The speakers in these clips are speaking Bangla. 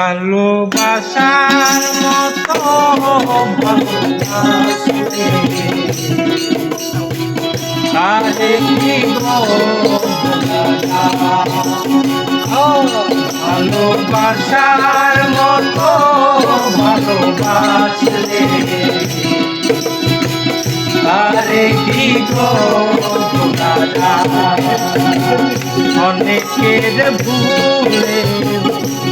ভালোবাসার মতো ভালোবাসার মতো ভালোবাসলে। তারে কি গো অনেকের ভুলে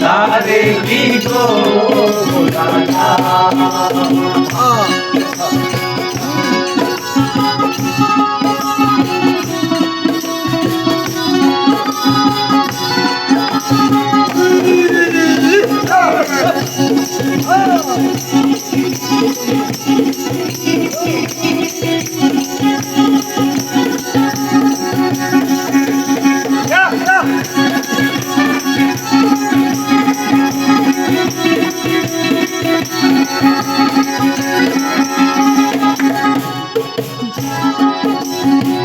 তারে কি গো ভোলা ভালোবাসা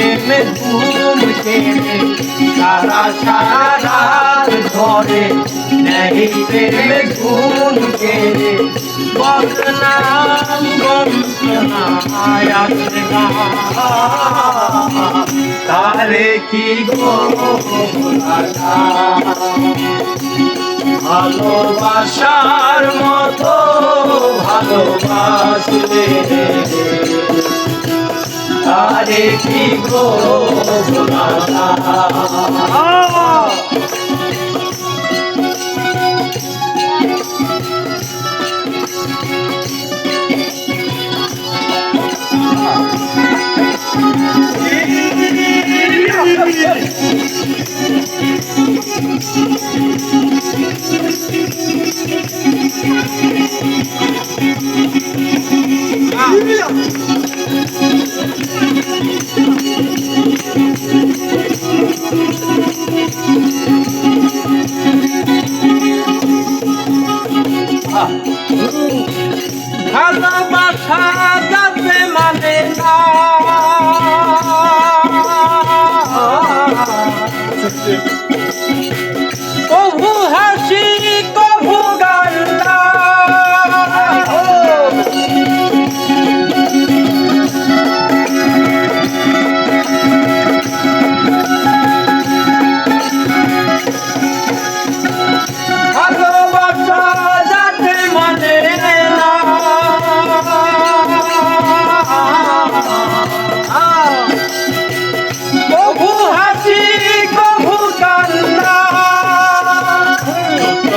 প্রেমে ঘুম কেড়ে সারা সারা ধরে নেই প্রেমে ঘুম কেড়ে বদনাম বন্দনায় তারে কি গো ভালোবাসার মতো ভালোবাসলে। তারে কি গো ভোলা ভালোবাসা to.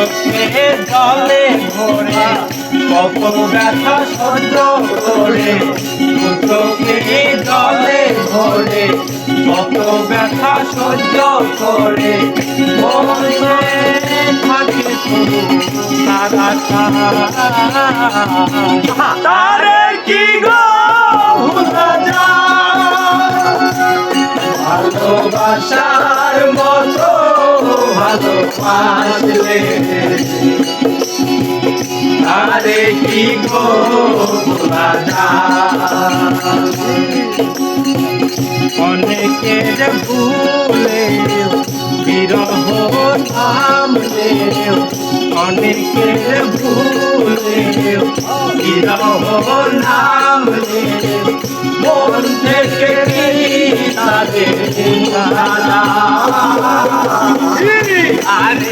চোখে জলে ভরে কত ব্যথা সহ্য করে চোখে জলে ভরে, কত ব্যথা সহ্য করে। থাকে কি গো ভালোবাসার মতো ভালোবাসলে আরে কি গো? অনেকের ভুলে বিরহ থামলে অনেকের ভুলে বিরহ নামলে